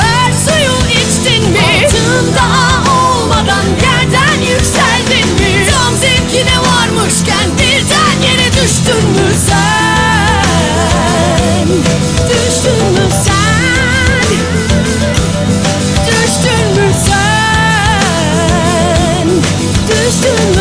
Şoför suyu içtin mi? Altın Altında olmadan yerden yükseldin mi? Tam zevkine varmışken birden yere düştün mü sen? Düştün mü sen? Düştün mü sen? Düştün mü? Sen? Düştün?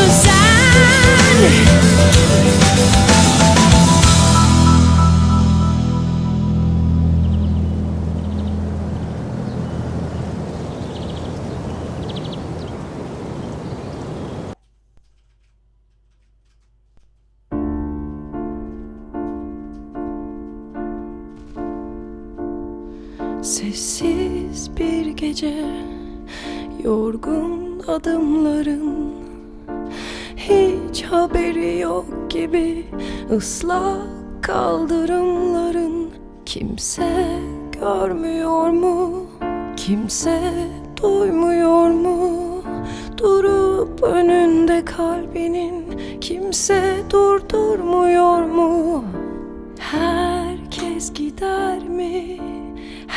Sessiz bir gece Yorgun adımların Hiç haberi yok gibi ıslak kaldırımların Kimse görmüyor mu? Kimse duymuyor mu? Durup önünde kalbinin Kimse durdurmuyor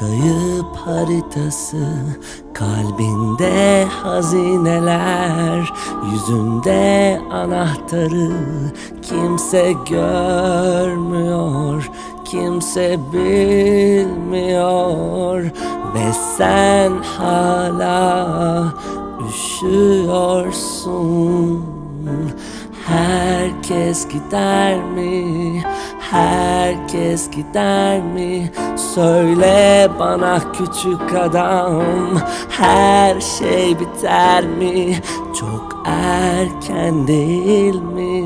kayıp haritası Kalbinde hazineler Yüzünde anahtarı Kimse görmüyor Kimse bilmiyor Ve sen hala üşüyorsun Herkes gider mi? Herkes gider mi? Söyle bana küçük adam Her şey biter mi? Çok erken değil mi?